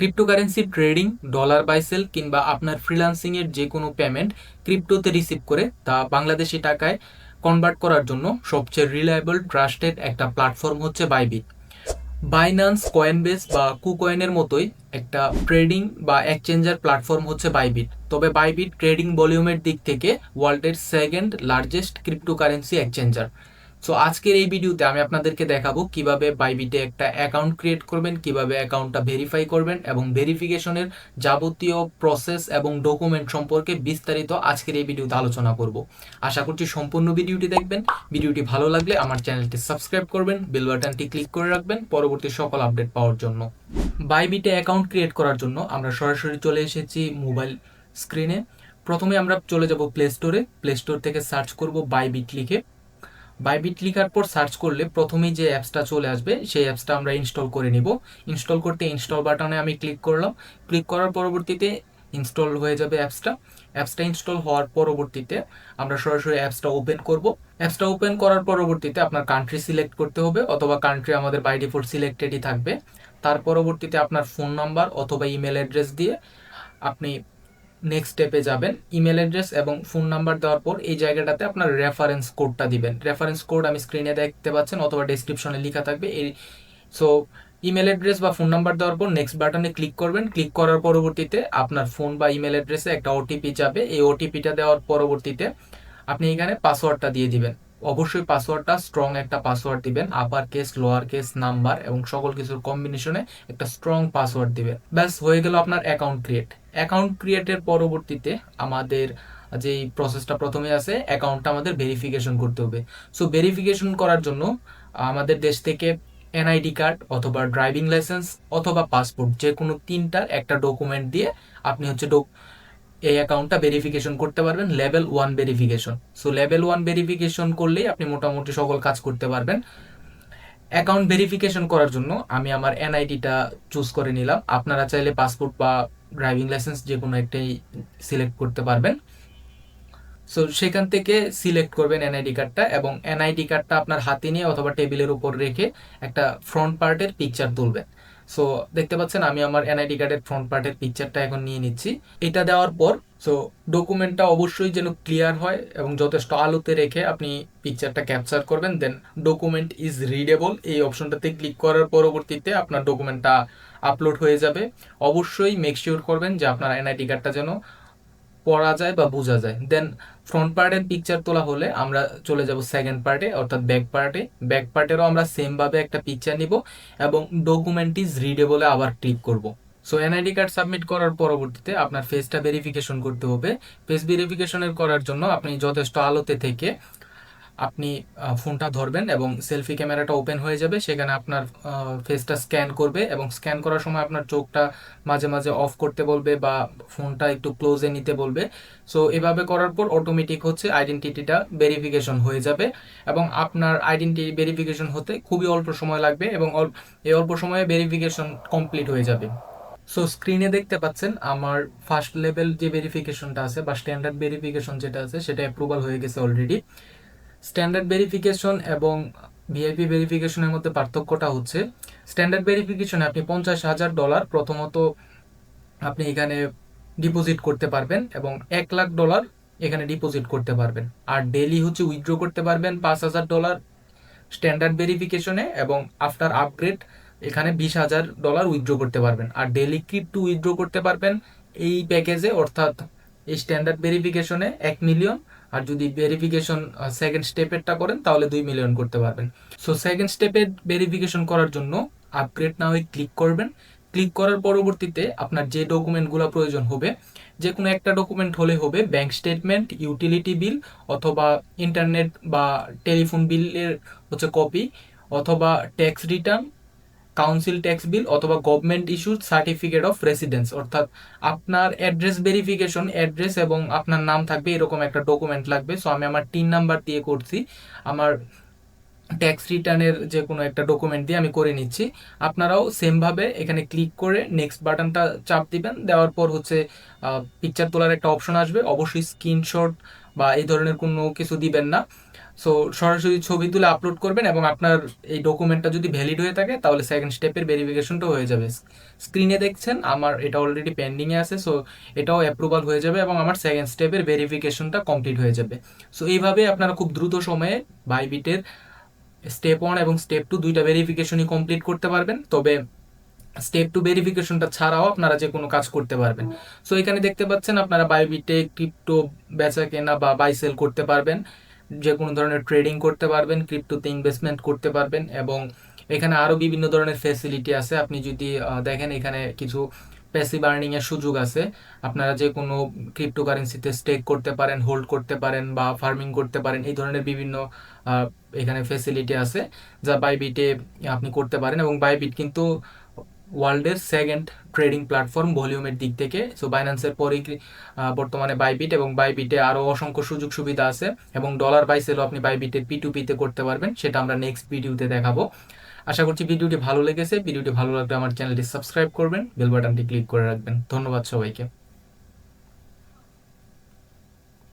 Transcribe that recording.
Cryptocurrency trading dollar buy sell কিংবা আপনার freelancing এর যে কোনো পেমেন্ট ক্রিপ্টোতে রিসিভ করে তা বাংলাদেশি টাকায় কনভার্ট করার জন্য সবচেয়ে রিলায়েবল ট্রাস্টেড একটা প্ল্যাটফর্ম হচ্ছে বাইবিট বাইন্যান্স কয়েনবেস বা কুকয়েনের মতোই একটা ট্রেডিং বা এক্সচেঞ্জার প্ল্যাটফর্ম হচ্ছে বাইবিট তবে বাইবিট ট্রেডিং ভলিউমের দিক থেকে ওয়ার্ল্ডের second largest cryptocurrency exchanger so আজকের এই ভিডিওতে আমি আপনাদেরকে দেখাবো কীভাবে বাইবিটে একটা অ্যাকাউন্ট ক্রিয়েট করবেন, কীভাবে অ্যাকাউন্টটা ভেরিফাই করবেন এবং ভেরিফিকেশনের যাবতীয় প্রসেস এবং ডকুমেন্ট সম্পর্কে বিস্তারিত আজকের এই ভিডিওতে আলোচনা করব। আশা করছি সম্পূর্ণ ভিডিওটি দেখবেন। ভিডিওটি ভালো লাগলে আমার চ্যানেলটি সাবস্ক্রাইব করবেন বেল বাটনটি ক্লিক করে রাখবেন পরবর্তী সকল আপডেট পাওয়ার জন্য। বাইবিটে অ্যাকাউন্ট ক্রিয়েট করার জন্য আমরা সরাসরি চলে এসেছি মোবাইল স্ক্রিনে প্রথমে আমরা চলে যাব প্লে স্টোরে প্লে স্টোর থেকে সার্চ করব বাইবিট লিখে। বাইবিট লিখার পর সার্চ করলে প্রথমেই যে অ্যাপসটা চলে আসবে, সেই অ্যাপসটা আমরা ইনস্টল করে নিব। ইনস্টল করতে ইনস্টল বাটনে আমি ক্লিক করলাম। ক্লিক করার পরবর্তীতে ইনস্টল হয়ে যাবে অ্যাপসটা অ্যাপসটা ইনস্টল হওয়ার পরবর্তীতে আমরা সরাসরি অ্যাপসটা ওপেন করব। অ্যাপসটা ওপেন করার পরবর্তীতে আপনার কান্ট্রি সিলেক্ট করতে হবে, অথবা কান্ট্রি আমাদের বাই ডিফল্ট সিলেক্টেডই থাকবে। তার পরবর্তীতে আপনার ফোন নাম্বার অথবা ইমেল অ্যাড্রেস দিয়ে আপনি নেক্সট স্টেপে যাবেন ইমেল অ্যাড্রেস এবং ফোন নাম্বার দেওয়ার পর এই জায়গাটাতে আপনার রেফারেন্স কোডটা দিবেন। রেফারেন্স কোড আমি স্ক্রিনে দেখতে পাচ্ছেন অথবা ডিসক্রিপশনে লেখা থাকবে। এই সো ইমেল অ্যাড্রেস বা ফোন নাম্বার দেওয়ার পর নেক্সট বাটনে ক্লিক করবেন। ক্লিক করার পরবর্তীতে আপনার ফোন বা ইমেল অ্যাড্রেসে একটা ওটিপি যাবে। এই ওটিপিটা দেওয়ার পরবর্তীতে আপনি এখানে পাসওয়ার্ডটা দিয়ে দিবেন। অবশ্যই পাসওয়ার্ডটা স্ট্রং একটা পাসওয়ার্ড দিবেন upper case lower case number এবং সকল কিছুর কম্বিনেশনে একটা স্ট্রং পাসওয়ার্ড দিবেন। ব্যাস, হয়ে গেল আপনার অ্যাকাউন্ট ক্রিয়েট অ্যাকাউন্ট ক্রিয়েটের পরবর্তীতে আমাদের যেই প্রসেসটা প্রথমে আছে অ্যাকাউন্টটা আমাদের ভেরিফিকেশন করতে হবে। সো ভেরিফিকেশন করার জন্য আমাদের দেশ থেকে এনআইডি কার্ড অথবা ড্রাইভিং লাইসেন্স অথবা পাসপোর্ট যে কোনো তিনটার একটা ডকুমেন্ট দিয়ে আপনি হচ্ছে এই অ্যাকাউন্টটা ভেরিফিকেশন করতে পারবেন level one verification so level one verification করলেই আপনি মোটামুটি সকল কাজ করতে পারবেন। অ্যাকাউন্ট ভেরিফিকেশন করার জন্য আমি আমার এনআইডিটা চুজ করে নিলাম। আপনারা চাইলে পাসপোর্ট বা ড্রাইভিং লাইসেন্স যে কোনো একটাই সিলেক্ট করতে পারবেন। সো সেখান থেকে সিলেক্ট করবেন এনআইডি কার্ডটা এবং এনআইডি কার্ডটা আপনার হাতে নিয়ে অথবা টেবিলের উপর রেখে একটা ফ্রন্ট পার্টের পিকচার তুলবেন। সো দেখতে পাচ্ছেন, আমি আমার এনআইডি কার্ডের ফ্রন্ট পার্টের পিকচারটা এখন নিয়ে নিচ্ছি। এটা দেওয়ার পর সো ডকুমেন্টটা অবশ্যই যেন ক্লিয়ার হয় এবং যথেষ্ট আলোতে রেখে আপনি পিকচারটা ক্যাপচার করবেন দেন ডকুমেন্ট ইজ রিডেবল এই অপশনটাতে ক্লিক করার পরবর্তীতে আপনার ডকুমেন্টটা আপলোড হয়ে যাবে। অবশ্যই মেক শিওর করবেন যে আপনার এনআইডি কার্ডটা যেন পড়া যায় বা বোঝা যায়। দেন ফ্রন্ট পার্টের পিকচার তোলা হলে আমরা চলে যাব সেকেন্ড পার্টে অর্থাৎ ব্যাক পার্টে ব্যাক পার্টেরও আমরা সেমভাবে একটা পিকচার নিব এবং ডকুমেন্ট ইজ রিডেবলে আবার ক্লিক করব। সো এনআইডি কার্ড সাবমিট করার পরবর্তীতে আপনার ফেসটা ভেরিফিকেশন করতে হবে। ফেস ভেরিফিকেশনের করার জন্য আপনি যথেষ্ট আলোতে থেকে আপনি ফোনটা ধরবেন এবং সেলফি ক্যামেরাটা ওপেন হয়ে যাবে। সেখানে আপনার ফেসটা স্ক্যান করবে এবং স্ক্যান করার সময় আপনার চোখটা মাঝে মাঝে অফ করতে বলবে বা ফোনটা একটু ক্লোজে নিতে বলবে। সো এভাবে করার পর অটোমেটিক হচ্ছে আইডেন্টিটিটা ভেরিফিকেশন হয়ে যাবে এবং আপনার আইডেন্টি ভেরিফিকেশন হতে খুবই অল্প সময় লাগবে এবং এই অল্প সময়ে ভেরিফিকেশন কমপ্লিট হয়ে যাবে। সো স্ক্রিনে দেখতে পাচ্ছেন আমার ফার্স্ট লেভেল যে ভেরিফিকেশনটা আছে বা স্ট্যান্ডার্ড ভেরিফিকেশন যেটা আছে, সেটা অ্যাপ্রুভাল হয়ে গেছে অলরেডি স্ট্যান্ডার্ড ভেরিফিকেশন এবং ভিআইপি ভেরিফিকেশনের মধ্যে পার্থক্যটা হচ্ছে, স্ট্যান্ডার্ড ভেরিফিকেশনে আপনি পঞ্চাশ হাজার ডলার প্রথমত আপনি এখানে ডিপোজিট করতে পারবেন এবং এক লাখ ডলার এখানে ডিপোজিট করতে পারবেন। আর ডেলি হচ্ছে উইথড্র করতে পারবেন পাঁচ হাজার ডলার স্ট্যান্ডার্ড ভেরিফিকেশনে এবং আফটার আপগ্রেড এখানে বিশ হাজার ডলার উইথড্র করতে পারবেন। আর ডেলি ক্রিপ্টো উইথড্র করতে পারবেন এই প্যাকেজে, অর্থাৎ এই স্ট্যান্ডার্ড ভেরিফিকেশনে এক মিলিয়ন আর যদি ভেরিফিকেশন সেকেন্ড স্টেপেরটা করেন, তাহলে দুই মিলিয়ন করতে পারবেন। সো সেকেন্ড স্টেপের ভেরিফিকেশন করার জন্য আপগ্রেড না হয়ে ক্লিক করবেন। ক্লিক করার পরবর্তীতে আপনার যে ডকুমেন্টগুলো প্রয়োজন হবে যে কোনো একটা ডকুমেন্ট হলে হবে ব্যাংক স্টেটমেন্ট ইউটিলিটি বিল অথবা ইন্টারনেট বা টেলিফোন বিলের হচ্ছে কপি অথবা tax return council tax bill অথবা government issue certificate of residence অর্থাৎ আপনার অ্যাড্রেস ভেরিফিকেশন অ্যাড্রেস এবং আপনার নাম থাকবে এরকম একটা ডকুমেন্ট লাগবে। সো আমি আমার টিন নাম্বার দিয়ে করছি। আমার ট্যাক্স রিটার্নের যে কোনো একটা ডকুমেন্ট দিয়ে আমি করে নিচ্ছি। আপনারাও সেমভাবে এখানে ক্লিক করে নেক্সট বাটনটা চাপ দিবেন। দেওয়ার পর হচ্ছে পিকচার তোলার একটা অপশন আসবে। অবশ্যই স্ক্রিনশট বা এই ধরনের কোনো কিছু দিবেন না। সো সরাসরি ছবি তুলে আপলোড করবেন এবং আপনার এই ডকুমেন্টটা যদি ভ্যালিড হয়ে থাকে, তাহলে সেকেন্ড স্টেপের ভেরিফিকেশনটা হয়ে যাবে। স্ক্রিনে দেখছেন, আমার এটা অলরেডি পেন্ডিংয়ে আছে সো এটাও অ্যাপ্রুভাল হয়ে যাবে এবং আমার সেকেন্ড স্টেপের ভেরিফিকেশনটা কমপ্লিট হয়ে যাবে। সো এইভাবে আপনারা খুব দ্রুত সময়ে বাইবিটের স্টেপ ওয়ান এবং স্টেপ টু দুইটা ভেরিফিকেশনই কমপ্লিট করতে পারবেন। তবে স্টেপ টু ভেরিফিকেশনটা ছাড়াও আপনারা যে কোনো কাজ করতে পারবেন। সো এখানে দেখতে পাচ্ছেন আপনারা বাইবিটে ক্রিপ্টো বেচা কেনা বা বাই সেল করতে পারবেন। যে কোনো ধরনের ট্রেডিং করতে পারবেন ক্রিপ্টোতে ইনভেস্টমেন্ট করতে পারবেন এবং এখানে আরও বিভিন্ন ধরনের ফ্যাসিলিটি আছে। আপনি যদি দেখেন এখানে কিছু প্যাসিভ আর্নিং এর সুযোগ আছে। আপনারা যে কোনো ক্রিপ্টোকারেন্সিতে স্টেক করতে পারেন হোল্ড করতে পারেন বা ফার্মিং করতে পারেন, এই ধরনের বিভিন্ন এখানে ফ্যাসিলিটি আছে যা বাইবিটে আপনি করতে পারেন এবং বাইবিট কিন্তু ওয়ার্ল্ডের সেকেন্ড ট্রেডিং প্ল্যাটফর্ম ভলিউমের দিক থেকে। সো বাইন্যান্সের পরে বর্তমানে বাইবিট এবং বাইবিটে আরও অসংখ্য সুযোগ সুবিধা আছে এবং ডলার বাই সেলও আপনি বাইবিটের পি টু পিতে করতে পারবেন, সেটা আমরা নেক্সট ভিডিওতে দেখাবো। আশা করছি ভিডিওটি ভালো লেগেছে। ভিডিওটি ভালো লাগলে আমার চ্যানেলটি সাবস্ক্রাইব করবেন বেল বাটনটি ক্লিক করে রাখবেন। ধন্যবাদ সবাইকে।